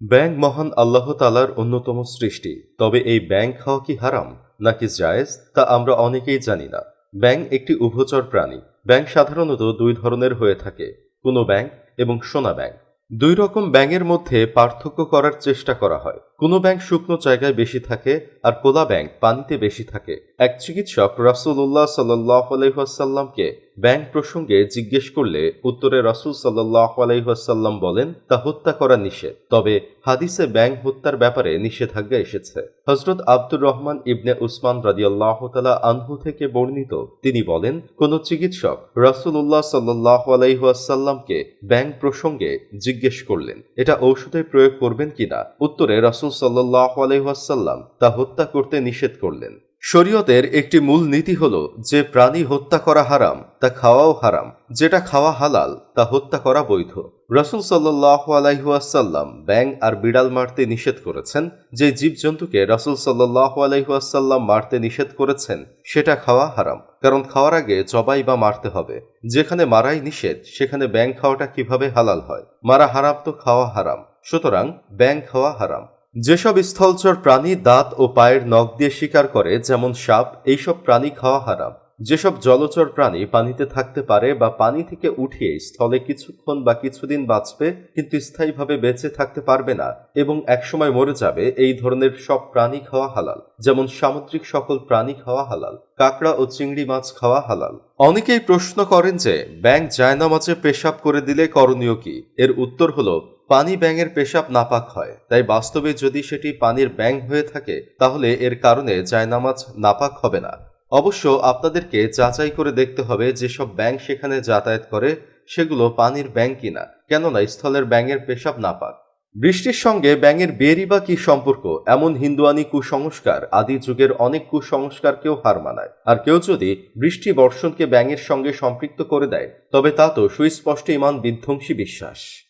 ব্যাং মহান আল্লাহ তালার অন্যতম সৃষ্টি। তবে এই ব্যাংক হওয়া কি হারাম, নাকি জায়েজ, তা আমরা অনেকেই জানি না। ব্যাংক একটি উভচর প্রাণী। ব্যাংক সাধারণত দুই ধরনের হয়ে থাকে, কোনো ব্যাংক এবং সোনা ব্যাংক। দুই রকম ব্যাঙের মধ্যে পার্থক্য করার চেষ্টা করা হয়। কোনো ব্যাং শুকনো জায়গায় বেশি থাকে আর কোলা ব্যাং পানিতে বেশি থাকে। এক চিকিৎসক রাসুল্লাহ সাল্লাহ আলহাসাল্লামকে ব্যাং প্রসঙ্গে জিজ্ঞেস করলে উত্তরে রাসুল সাল্লাহ আলহাসাল্লাম বলেন, তা হত্যা করা নিষেধ। তবে হাদিসে ব্যাং হত্যার ব্যাপারে নিষেধাজ্ঞা এসেছে। হজরত আব্দুর রহমান ইবনে উসমান রাদিয়াল্লাহ তালা আনহু থেকে বর্ণিত, তিনি বলেন, কোন চিকিৎসক রাসুল্লাহ সাল্লাহ আলাইহাসাল্লামকে ব্যাং প্রসঙ্গে জিজ্ঞেস করলেন, এটা ঔষধে প্রয়োগ করবেন কিনা? উত্তরে রাসুল সাল্লাহ আলাইহাসাল্লাম তা হত্যা করতে নিষেধ করলেন। শরীয়তের একটি মূল নীতি হল যে প্রাণী হত্যা করা হারাম, তা খাওয়াও হারাম। যেটা খাওয়া হালাল, তা হত্যা করা বৈধ। রসুল সাল্লাহ আলাইহাসাল্লাম ব্যাং আর বিড়াল মারতে নিষেধ করেছেন। যে জীবজন্তুকে রসুল সাল্লাহ আলাইহাসাল্লাম মারতে নিষেধ করেছেন, সেটা খাওয়া হারাম। কারণ খাওয়ার আগে জবাই বা মারতে হবে। যেখানে মারাই নিষেধ, সেখানে ব্যাং খাওয়াটা কীভাবে হালাল হয়? মারা হারাম তো খাওয়া হারাম। সুতরাং ব্যাং খাওয়া হারাম। যেসব স্থলচর প্রাণী দাঁত ও পায়ের নখ দিয়ে শিকার করে, যেমন সাপ, এইসব প্রাণী খাওয়া হারাম। যেসব জলচর প্রাণী পানিতে থাকতে পারে বা পানি থেকে উঠিয়ে স্থলে কিছুক্ষণ বা কিছুদিন বাঁচবে, কিন্তু স্থায়ীভাবে বেঁচে থাকতে পারবে না এবং একসময় মরে যাবে, এই ধরনের সব প্রাণী খাওয়া হালাল। যেমন সামুদ্রিক সকল প্রাণী খাওয়া হালাল, কাঁকড়া ও চিংড়ি মাছ খাওয়া হালাল। অনেকেই প্রশ্ন করেন যে ব্যাং জায়নামাজে পেশাব করে দিলে করণীয় কি? এর উত্তর হলো, পানি ব্যাঙের পেশাব নাপাক হয়। তাই বাস্তবে যদি সেটি পানির ব্যাং হয়ে থাকে, তাহলে এর কারণে জায়নামাজ নাপাক হবে না। অবশ্য আপনাদেরকে যাচাই করে দেখতে হবে যেসব ব্যাং সেখানে যাতায়াত করে, সেগুলো পানির ব্যাং কিনা, কেননা স্থলের ব্যাঙের পেশাব নাপাক। বৃষ্টির সঙ্গে ব্যাঙের বেরি বা কি সম্পর্ক? এমন হিন্দুয়ানি কুসংস্কার আদি যুগের অনেক কুসংস্কারকেও হার মানায়। আর কেউ যদি বৃষ্টি বর্ষণকে ব্যাঙের সঙ্গে সম্পৃক্ত করে দেয়, তবে তা তো সুস্পষ্ট ইমান বিধ্বংসী বিশ্বাস।